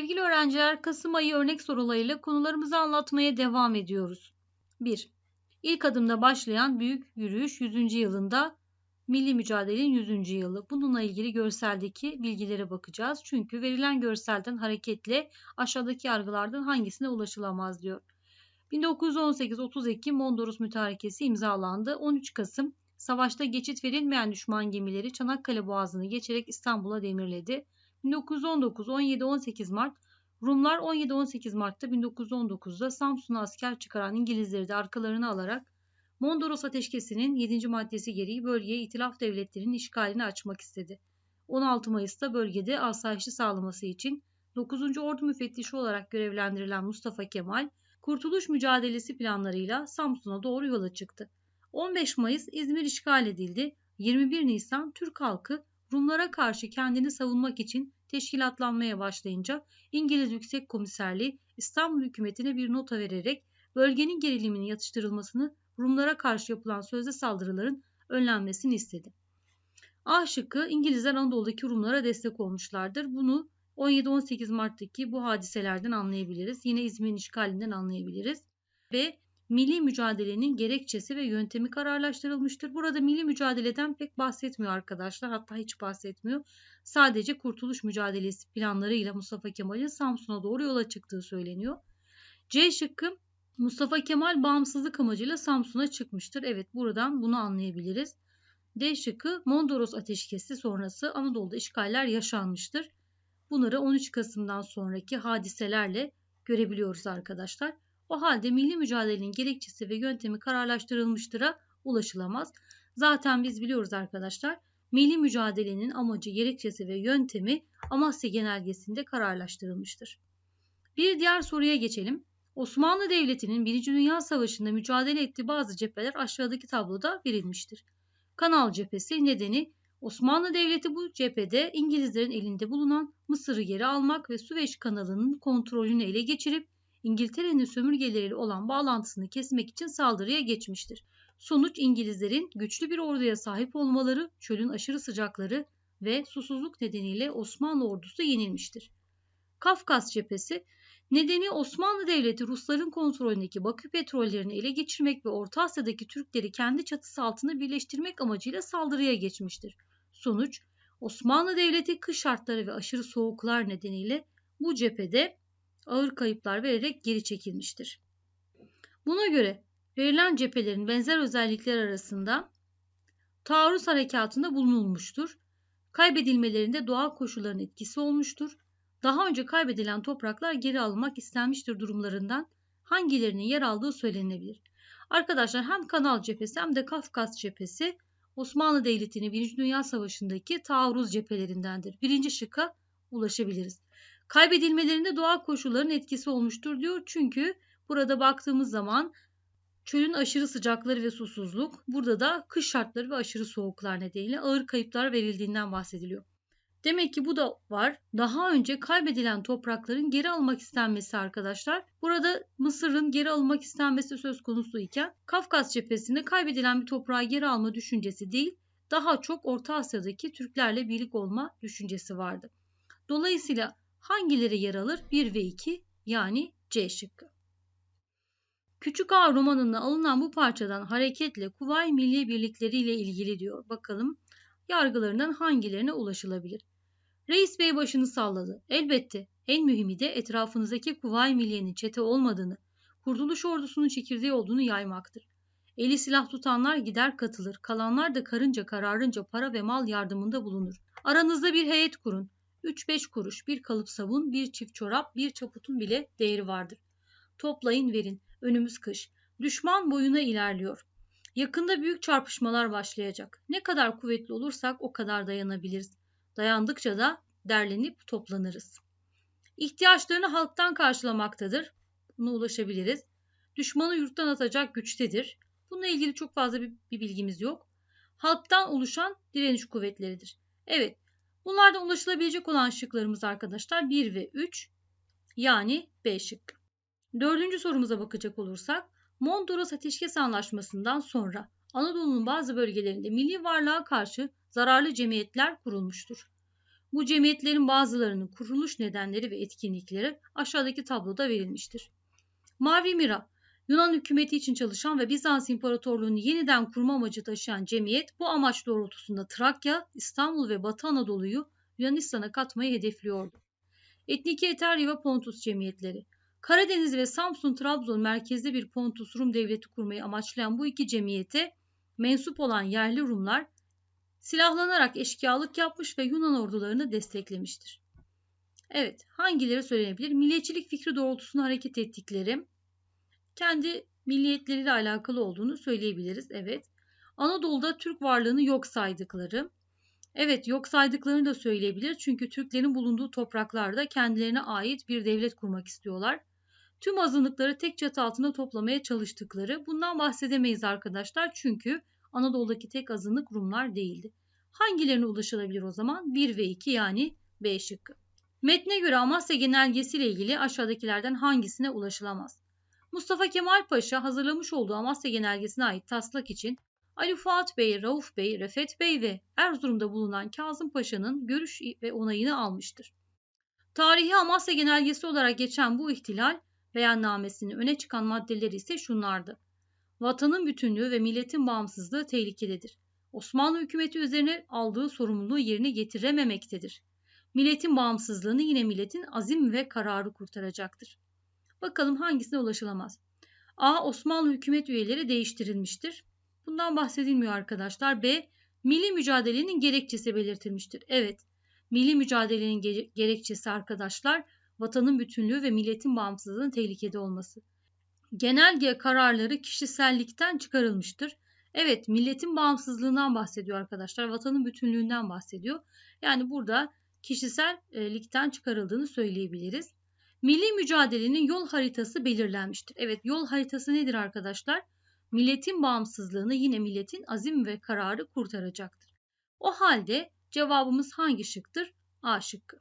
Sevgili öğrenciler, Kasım ayı örnek sorularıyla konularımızı anlatmaya devam ediyoruz. 1. İlk adımda başlayan büyük yürüyüş 100. yılında Milli Mücadele'nin 100. yılı. Bununla ilgili görseldeki bilgilere bakacağız. Çünkü verilen görselden hareketle aşağıdaki yargılardan hangisine ulaşılamaz diyor. 1918-30 Ekim Mondros Mütarekesi imzalandı. 13 Kasım savaşta geçit verilmeyen düşman gemileri Çanakkale Boğazı'nı geçerek İstanbul'a demirledi. 1919, 17, 18 Mart Rumlar 17-18 Mart'ta 1919'da Samsun'a asker çıkaran İngilizleri de arkalarına alarak Mondros Ateşkesi'nin 7. maddesi gereği bölgeye itilaf devletlerinin işgalini açmak istedi. 16 Mayıs'ta bölgede asayişi sağlaması için 9. Ordu Müfettişi olarak görevlendirilen Mustafa Kemal, kurtuluş mücadelesi planlarıyla Samsun'a doğru yola çıktı. 15 Mayıs İzmir işgal edildi. 21 Nisan Türk halkı Rumlara karşı kendini savunmak için teşkilatlanmaya başlayınca İngiliz Yüksek Komiserliği İstanbul hükümetine bir nota vererek bölgenin geriliminin yatıştırılmasını Rumlara karşı yapılan sözde saldırıların önlenmesini istedi. A şıkkı İngilizler Anadolu'daki Rumlara destek olmuşlardır. Bunu 17-18 Mart'taki bu hadiselerden anlayabiliriz. Yine İzmir'in işgalinden anlayabiliriz. Ve milli mücadelenin gerekçesi ve yöntemi kararlaştırılmıştır. Burada milli mücadeleden pek bahsetmiyor arkadaşlar. Hatta hiç bahsetmiyor. Sadece kurtuluş mücadelesi planlarıyla Mustafa Kemal'in Samsun'a doğru yola çıktığı söyleniyor. C şıkkı Mustafa Kemal bağımsızlık amacıyla Samsun'a çıkmıştır. Evet buradan bunu anlayabiliriz. D şıkkı Mondros ateşkesi sonrası Anadolu'da işgaller yaşanmıştır. Bunları 13 Kasım'dan sonraki hadiselerle görebiliyoruz arkadaşlar. O halde milli mücadelenin gerekçesi ve yöntemi kararlaştırılmıştır'a ulaşılamaz. Zaten biz biliyoruz arkadaşlar milli mücadelenin amacı, gerekçesi ve yöntemi Amasya Genelgesi'nde kararlaştırılmıştır. Bir diğer soruya geçelim. Osmanlı Devleti'nin 1. Dünya Savaşı'nda mücadele ettiği bazı cepheler aşağıdaki tabloda verilmiştir. Kanal cephesi nedeni Osmanlı Devleti bu cephede İngilizlerin elinde bulunan Mısır'ı geri almak ve Süveyş kanalının kontrolünü ele geçirip İngiltere'nin sömürgeleriyle olan bağlantısını kesmek için saldırıya geçmiştir. Sonuç İngilizlerin güçlü bir orduya sahip olmaları, çölün aşırı sıcakları ve susuzluk nedeniyle Osmanlı ordusu yenilmiştir. Kafkas cephesi Nedeni Osmanlı Devleti Rusların kontrolündeki Bakü petrollerini ele geçirmek ve Orta Asya'daki Türkleri kendi çatısı altında birleştirmek amacıyla saldırıya geçmiştir. Sonuç Osmanlı Devleti kış şartları ve aşırı soğuklar nedeniyle bu cephede ağır kayıplar vererek geri çekilmiştir. Buna göre verilen cephelerin benzer özellikler arasında taarruz harekatında bulunulmuştur. Kaybedilmelerinde doğal koşulların etkisi olmuştur. Daha önce kaybedilen topraklar geri alınmak istenmiştir durumlarından hangilerinin yer aldığı söylenebilir. Arkadaşlar hem Kanal cephesi hem de Kafkas cephesi Osmanlı Devleti'nin 1. Dünya Savaşı'ndaki taarruz cephelerindendir. Birinci şıkka ulaşabiliriz. Kaybedilmelerinde doğal koşulların etkisi olmuştur diyor. Çünkü burada baktığımız zaman çölün aşırı sıcakları ve susuzluk, burada da kış şartları ve aşırı soğuklar nedeniyle ağır kayıplar verildiğinden bahsediliyor. Demek ki bu da var. Daha önce kaybedilen toprakların geri almak istenmesi arkadaşlar. Burada Mısır'ın geri almak istenmesi söz konusu iken Kafkas cephesinde kaybedilen bir toprağı geri alma düşüncesi değil, daha çok Orta Asya'daki Türklerle birlik olma düşüncesi vardı. Dolayısıyla hangileri yer alır? 1 ve 2 yani C şıkkı. Küçük Ağa romanında alınan bu parçadan hareketle Kuvay Milli Birlikleri ile ilgili diyor. Bakalım yargılarından hangilerine ulaşılabilir? Reis Bey başını salladı. Elbette en mühimi de etrafınızdaki Kuvayi Milliye'nin çete olmadığını, Kurtuluş Ordusu'nun çekirdeği olduğunu yaymaktır. Eli silah tutanlar gider katılır, kalanlar da karınca kararınca para ve mal yardımında bulunur. Aranızda bir heyet kurun. 3-5 kuruş, bir kalıp sabun, bir çift çorap, bir çaputun bile değeri vardır. Toplayın verin, önümüz kış. Düşman boyuna ilerliyor. Yakında büyük çarpışmalar başlayacak. Ne kadar kuvvetli olursak o kadar dayanabiliriz. Dayandıkça da derlenip toplanırız. İhtiyaçlarını halktan karşılamaktadır. Buna ulaşabiliriz. Düşmanı yurttan atacak güçtedir. Bununla ilgili çok fazla bir, bir bilgimiz yok. Halktan oluşan direniş kuvvetleridir. Evet, bunlardan ulaşılabilecek olan şıklarımız arkadaşlar 1 ve 3 yani B şıkkı. Dördüncü sorumuza bakacak olursak Mondros Ateşkes Anlaşması'ndan sonra Anadolu'nun bazı bölgelerinde milli varlığa karşı zararlı cemiyetler kurulmuştur. Bu cemiyetlerin bazılarının kuruluş nedenleri ve etkinlikleri aşağıdaki tabloda verilmiştir. Mavi Mira, Yunan hükümeti için çalışan ve Bizans İmparatorluğunu yeniden kurma amacı taşıyan cemiyet bu amaç doğrultusunda Trakya, İstanbul ve Batı Anadolu'yu Yunanistan'a katmayı hedefliyordu. Etniki Eterya ve Pontus cemiyetleri. Karadeniz ve Samsun Trabzon merkezli bir Pontus Rum devleti kurmayı amaçlayan bu iki cemiyete mensup olan yerli Rumlar silahlanarak eşkıyalık yapmış ve Yunan ordularını desteklemiştir. Evet, hangileri söylenebilir? Milliyetçilik fikri doğrultusunda hareket ettikleri, kendi milliyetleriyle alakalı olduğunu söyleyebiliriz. Evet. Anadolu'da Türk varlığını yok saydıkları, Evet yok saydıklarını da söyleyebilir çünkü Türklerin bulunduğu topraklarda kendilerine ait bir devlet kurmak istiyorlar. Tüm azınlıkları tek çatı altında toplamaya çalıştıkları bundan bahsedemeyiz arkadaşlar çünkü Anadolu'daki tek azınlık Rumlar değildi. Hangilerine ulaşılabilir o zaman? 1 ve 2 yani B şıkkı. Metne göre Amasya genelgesi ile ilgili aşağıdakilerden hangisine ulaşılamaz? Mustafa Kemal Paşa hazırlamış olduğu Amasya genelgesine ait taslak için Ali Fuat Bey, Rauf Bey, Refet Bey ve Erzurum'da bulunan Kazım Paşa'nın görüş ve onayını almıştır. Tarihi Amasya genelgesi olarak geçen bu ihtilal beyannamesinin öne çıkan maddeleri ise şunlardı. Vatanın bütünlüğü ve milletin bağımsızlığı tehlikededir. Osmanlı hükümeti üzerine aldığı sorumluluğu yerine getirememektedir. Milletin bağımsızlığını yine milletin azim ve kararı kurtaracaktır. Bakalım hangisine ulaşılamaz? A. Osmanlı hükümet üyeleri değiştirilmiştir. Bundan bahsedilmiyor arkadaşlar. B. Milli mücadelenin gerekçesi belirtilmiştir. Evet, milli mücadelenin gerekçesi arkadaşlar vatanın bütünlüğü ve milletin bağımsızlığının tehlikede olması. Genelge kararları kişisellikten çıkarılmıştır. Evet, milletin bağımsızlığından bahsediyor arkadaşlar. Vatanın bütünlüğünden bahsediyor. Yani burada kişisellikten çıkarıldığını söyleyebiliriz. Milli mücadelenin yol haritası belirlenmiştir. Evet, yol haritası nedir arkadaşlar? milletin bağımsızlığını yine milletin azim ve kararı kurtaracaktır. O halde cevabımız hangi şıktır? A şıkkı.